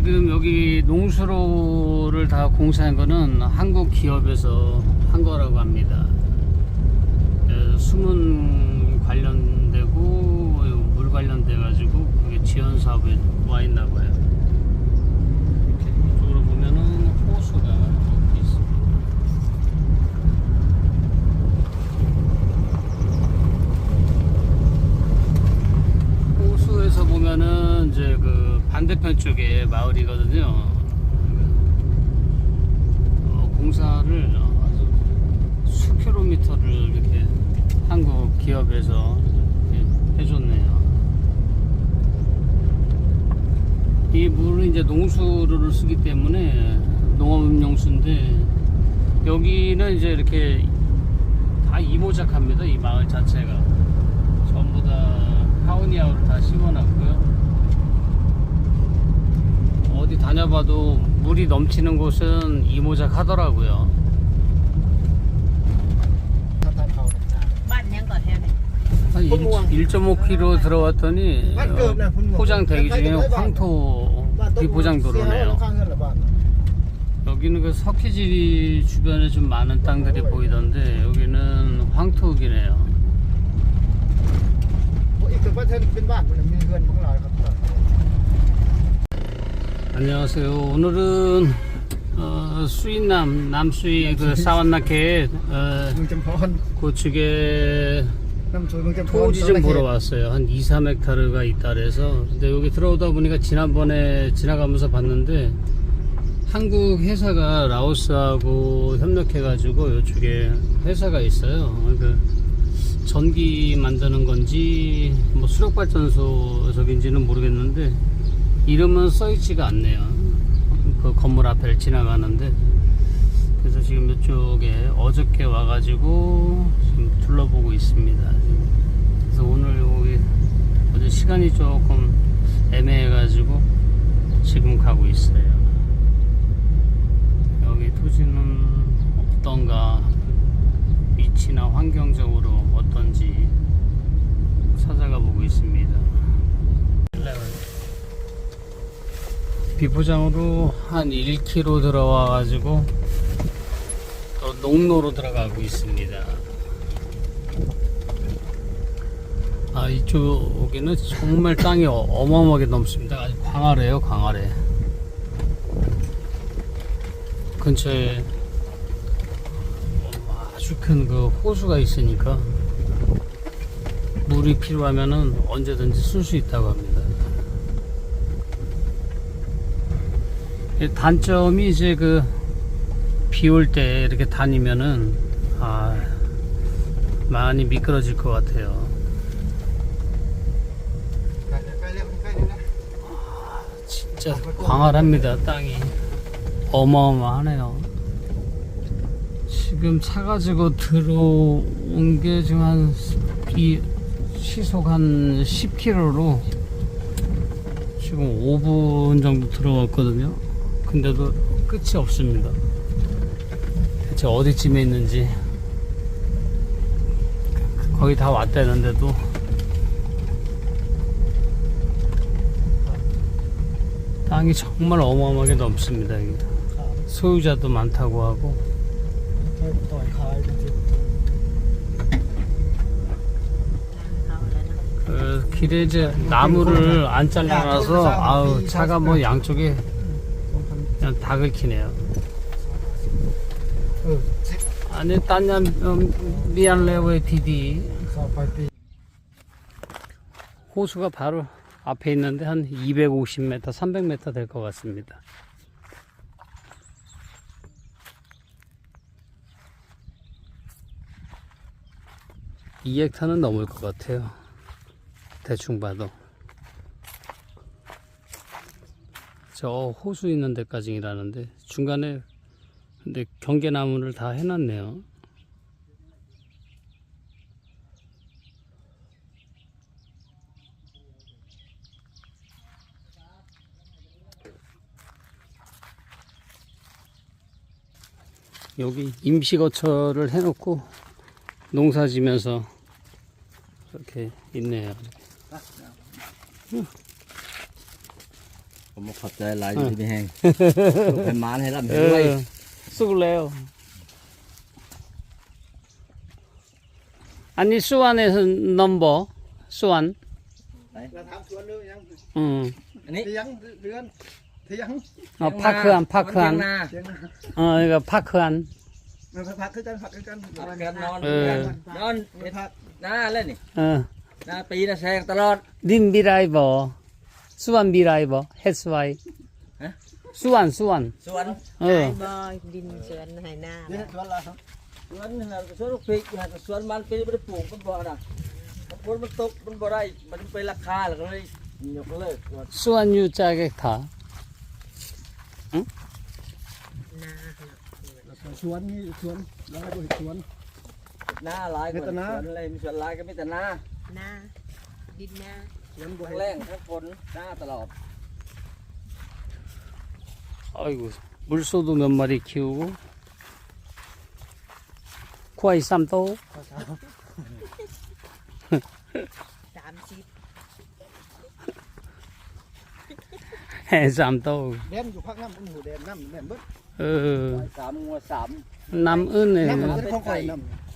지금 여기 농수로를 다 공사한 거는 한국 기업에서 한 거라고 합니다. 에, 수문 관련되고 물 관련돼 가지고 그게 지원 사업에 와 있나 봐요. 이렇게 이쪽으로 보면은 호수가 이렇게 있습니다. 호수에서 보면은 이제 그 반대편 쪽에 마을이거든요. 어, 공사를 아주 수 킬로미터를 이렇게 한국 기업에서 이렇게 해줬네요. 이 물은 이제 농수로를 쓰기 때문에 농업용수인데 여기는 이제 이렇게 다 이모작합니다. 이 마을 자체가 파우니아로 다 심어놨고요. 어디 다녀봐도 물이 넘치는 곳은 이모작 하더라고요. 1.5km 들어왔더니 어, 포장 대기 중에 황토 비포장 도로네요. 여기는 그 석회지리 주변에 좀 많은 땅들이 보이던데 여기는 황토기네요. อีกตึกว่าเธอเป็นบ้านมันมีเงินของเราครับ 안녕하세요. 오늘은 어, 수인남 남수이 그 사완나케 어, เมืองจำพร 그쪽에 น้ำสวยเมืองจำพร 토지 좀 보러 왔어요. 한 2, 3헥타르가 있다 그래서 근데 여기 들어오다 보니까 지난번에 지나가면서 봤는데 한국 회사가 라오스하고 협력해가지고 이쪽에 회사가 있어요. 그 전기 만드는 건지 뭐 수력 발전소 저긴지는 모르겠는데 이름은 써있지가 않네요. 그 건물 앞을 지나가는데 그래서 지금 이쪽에 어저께 와가지고 지금 둘러보고 있습니다. 그래서 오늘 여기 어제 시간이 조금 애매해가지고 지금 가고 있어요. 여기 토지는 어떤가 위치나 환경적으로 어떤지 찾아가 보고 있습니다. 비포장으로 한 1km 들어와 가지고 또 농로로 들어가고 있습니다. 아 이쪽에는 정말 땅이 어- 어마어마하게 넘습니다. 아주 광활해요, 광활해. 근처에 아주 큰 그 호수가 있으니까 물이 필요하면 언제든지 쓸 수 있다고 합니다. 단점이 이제 그 비 올 때 이렇게 다니면은 아 많이 미끄러질 것 같아요. 아, 진짜 광활합니다 땅이 어마어마하네요. 지금 차 가지고 들어온 게 지금 한 시속 한 10km로 지금 5분 정도 들어왔거든요. 근데도 끝이 없습니다. 대체 어디쯤에 있는지 거의 다 왔다는데도 땅이 정말 어마어마하게 넘습니다. 여기. 소유자도 많다고 하고 길에 이제 나무를 네. 안 잘라놔서 네. 아우 차가 뭐 양쪽에 그냥 다 긁히네요. 아니 딴냐 음, 미안레오의 디디 호수가 바로 앞에 있는데 한 250m, 300m 될 것 같습니다. 2헥타는 넘을 것 같아요. 대충 봐도. 저 호수 있는 데까지라는데 중간에 근데 경계나무를 다 해놨네요. 여기 임시거처를 해놓고 농사 지면서 이렇게 있네요. ผมมาขอบใจหลายอยู่ที่ไม่แห้งลูกเป็นม้านให้ร่ำเอให้รวยอสู้แล้ว อันนี้สุวรรณเอนัมเบอร์สุวรรณเราทำสวนเรื่องยังอืมอันนี้เที่ยงเดือนเที่ยงอ๋อพักเคลื่อนพักเคลื่อนเที่ยงนาเที่ยงเออนี่ก็พักเคลื่อนมันพักคือกันพักคือกันเอาเกินนอนเออนอนเฮ็ดหน้าเล่นนี่เออห น้าปีน่ะแซงตลอด ดินบิไรบ่สุวรรณบิไรบ่เฮ็ดสไวฮะ สุวรรณสุวรรณสวนเออ บอยดินสวนให้หน้านี่สวนเราครับสวนนี่นะสวนลูกพริกนะสวนมันปีไม่ได้ปลูกมันบ่น่ะมันฝนมันตกมันบ่ได้มันไปราคาแล้วก็เลยยกเลิกสวนสุวรรณอยู่จากเอกถาหน้าสวนนี่สวนเราก็เห็นสวนหน้าหลายกว่าเฮ็ดแต่สนาวนอะไรมีสวนหลายก็มีแต่หน้า หน้าดินหน้า สวนบัว ทั้งแรงทั้งฝนหน้าตลอด 아이고 물소도 몇 마리 키우고 코아이 쌈도 สามสิบ 해 쌈도 แดนอยู่ภาคน้ำมันหูแดนน้ำแดนเบิด 어 สามงัวสาม 남은에 น้ำมันเป็นของข่อยน้ำ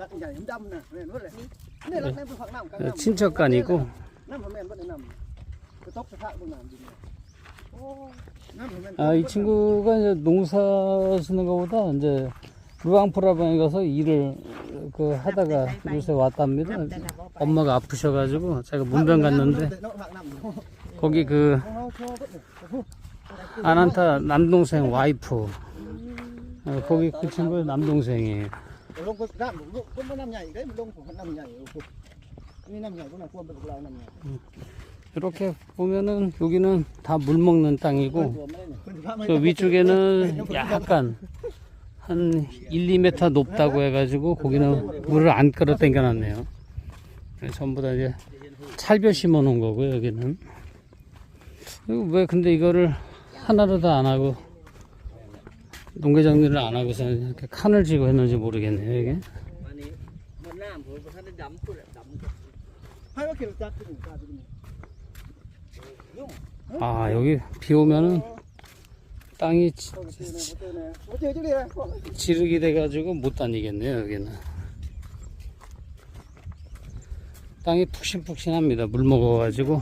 รักใหญ่ดำนะแม่นว่าเลยนี่รักแม่เป็นผักน้ำกลาง 어, น้ำ 친척간이고 น้ำของแม่นว่าได้น้ำกระตกกระทะบนน้ำดินโอ้น้ำของแม่น 아 이 친구가 이제 농사 짓는 것보다 이제 루앙프라방에 가서 일을 그 하다가 요새 왔답니다 น้ำแต่ละบ่ไป 엄마가 아프셔가지고 제가 문병 갔는데 น้ำผักน้ำ 거기 그 ของเราโชว์ก็เนี่ย 아난타 남동생 와이프 어, 거기 그 친구의 남동생이에요 lông có giảm một lông có một năm nhảy đấy một lông khoảng năm nhảy 이 남녀 이거나 구원받고 올라온 남녀 이렇게 보면은 여기는 다 물 먹는 땅이고 저 위쪽에는 약간 한 1, 2m 높다고 해가지고 거기는 물을 안 끌어 당겨 놨네요. 전부 다 이제 찰벼 심어 놓은 거고요 여기는. 왜 근데 이거를 하나로 다 안 하고 농계 정리를 안 하고서 이렇게 칸을 쥐고 했는지 모르겠네요 이게. 아 여기 비 오면은 땅이 지, 지, 지르기 돼가지고 못 다니겠네요 여기는. 땅이 푹신푹신합니다. 물 먹어가지고.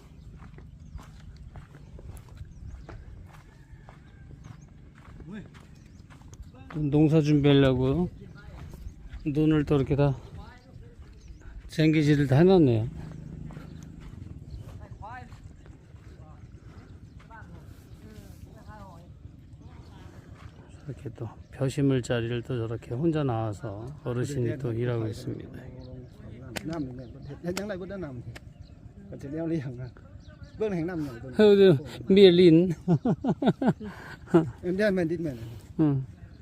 농사 준비하려고 눈을 또 이렇게 다 쟁기질을 다 해놨네요. 이렇게 또 벼심을 자리를 또 저렇게 혼자 나와서 어르신이 또 일하고 있습니다. 음. 어, 미엘린.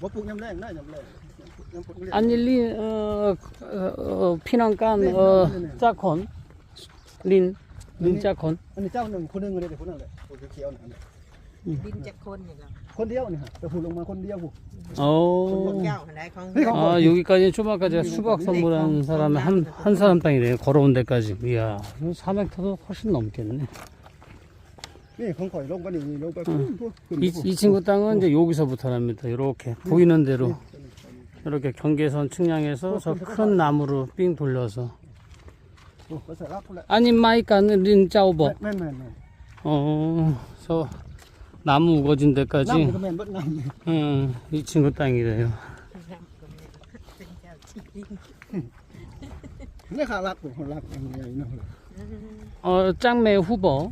บ่รวม น้ำ นะ นี่แหละเลี้ยงปลาเลี้ยงเป็ดเลี้ยงไก่ บ่ปลูกโน่นมันได้อยู่ปลูกบ่ปลูกยามแรงได้ยามแรงยามฝนก็เรียก 아니 린 어, 어, 어 피난간 어 짜콘 린 린짜콘 อันนี้เจ้าหนึ่งคนหนึงเลยเดี๋ยวคนนั้นแหละตัวเขียวๆน่ะ ดินจะคนนี่แหละ คนเดียวนี่ฮะแต่ผูลงมาคนเดียวผู คน 어 เจ้าอะไรของ 아 여기까지 초반까지 수박 선물한 사람이 한, 한 사람 땅이래요 걸어온 데까지 이야 400터도 훨씬 넘겠네 이 친구 땅은 이제 여기서부터 납니다. 이렇게 보이는 대로 이렇게 경계선 측량해서 저 큰 나무로 삥 돌려서. 아니 마이카는 린 짜오버. 어, 저 나무 우거진 데까지. 응, 이 친구 땅이래요. 어, 짱매 후보.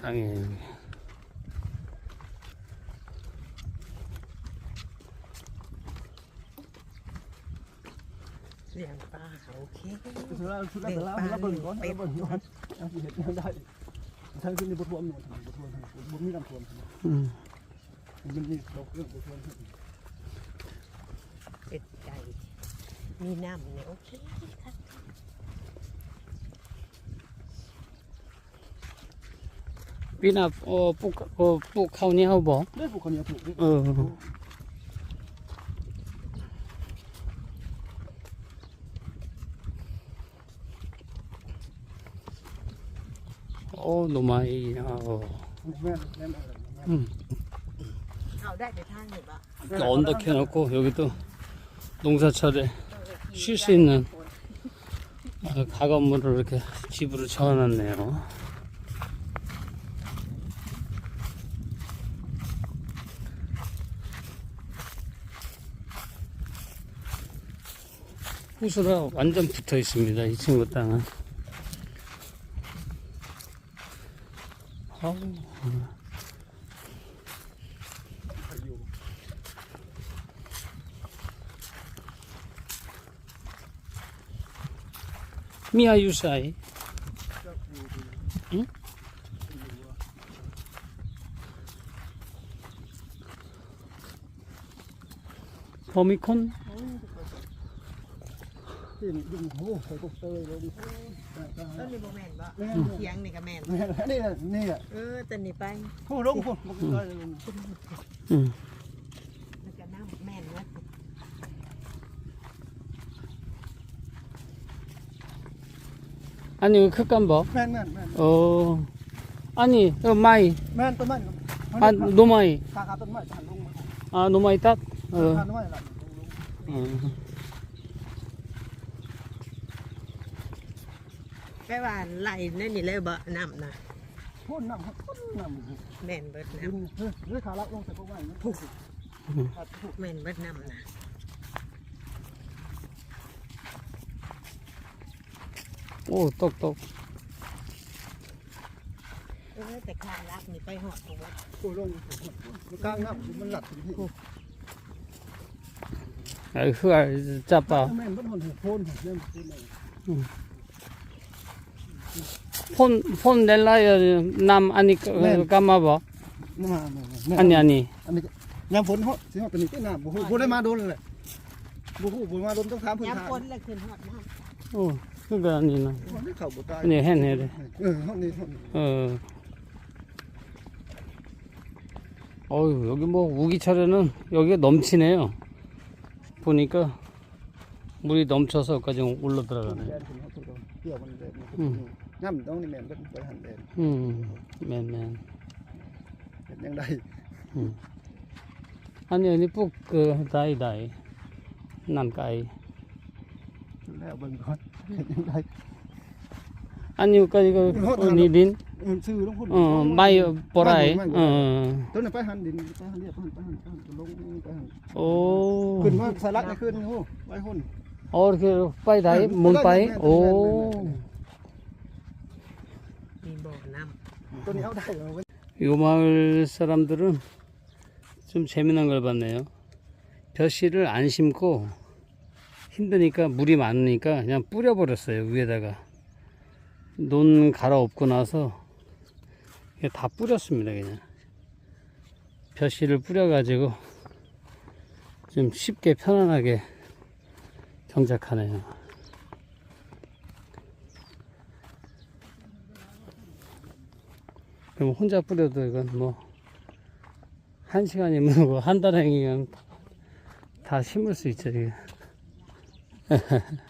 ทางนี้เลี้ยงปลาโอเคสุราสุราสุราสุราเบิ่งก่อนเบิ่งก่อนเอาสิเห็ดยังได้ทางขึ้นในบทรวมหน่อยบทรวมบทมีน้ำท่วมอืมมันมีตกเรื่องบทรวมเป็ดไก่มีน้ำเนี่ยโอเคค่ะ 비나 어북어북 카운이 하고 네북 카운이 하고 어 어, 노마이, 어. 음. 언덕 해놓고, 여기도 농사철에 쉴 수 있는 가건물을 이렇게 집으로 채워놨네요. 호수가 완전 붙어 있습니다. 이 친구 땅은. 아우. 미아 유사이. 응? 버미콘? ที่นี่ยุ่งหูใส่กุ๊กเตยลงต้นนี่บ่แม่นบ่เคียงนี่ก็แมนนี่นี่อะเออแต่นี่ไปหูลงหูกุ๊กเลงอืมแล้วก็น้ำแม่นนะอันนี้คือกันบ่แม่นแม่นแม่นอ๋ออันนี้ต้นไม้แม่นต้นไม้อันดูไม้ตาขาต้นไม้ขาลงอ่าดูไม้ตัดเออ ไปว่าไหลนี่นนี่เลยบะน้ำนะพ่นน้ำครับพ่นน้ำแม่นเบิดน้ำหรือเฮ้ขาลักลงแต่ก็ไหวถูกถูกแม่นเบิดน้ำนะโอ้ตกตกเออแต่ขาลักนี่ไปหอดหัวโอ้ลงกลางน้ำมันหลับที่ไอ้เขื่อจับเปล่าแม่นเบิดหอนหัวนเยี่ยม 폰, 폰 넬라야, 남, 아니, 까- 네. 까마봐. มาแม่ 아니, 아니. อันนี้ ยามฝนเฮาสิเฮาตัวนี้เป็นน้ำบ่ฮู้บ่ได้มาโดนเลยบ่ฮู้บ่มาโดนต้องถามเพิ่น ยาม ถาม ฝนเลยขึ้นฮอดน้ำ โอ้그거 아니나 มันได้เข้าบ่ตาย 아니 했네 그래. เออเฮานี่เฮานี่ 어. 어유 여기 뭐 우기철에는 여기가 넘치네요. 보니까 물이 넘쳐서까지 올라 แด 들어가네. นถึงเฮาตัวเกี่ยวมันแดน อืม ย่ ย่ำต้องนี่แมนเพิ่ไปหันเด่นอืมแมนแมนเห็นยังได้อืมอันนี้นี่พวกเกลือได้ไดนั่นไก่แล้วบิ่งก่อนเห็นยังได้อันนี้ก็ก็นี่ดินซื้อลงพุ่นอ๋อใบปลายเออต้นไปหันดินไปหันเรียบไปหันไปหันลงไปหันโอ้ขึ้นมาสาระจะขึ้นโอ้ไปหุ่นอ๋อคือไปไหนมุนไปโอ้ 이 마을 사람들은 좀 재미난 걸 봤네요. 벼씨를 안 심고 힘드니까 물이 많으니까 그냥 뿌려버렸어요 위에다가. 논 갈아엎고 나서 다 뿌렸습니다 그냥. 벼씨를 뿌려가지고 좀 쉽게 편안하게 정착하네요. 그럼 혼자 뿌려도 이건 뭐, 한 시간이면 뭐 한 달에 그냥 다 심을 수 있죠, 이게.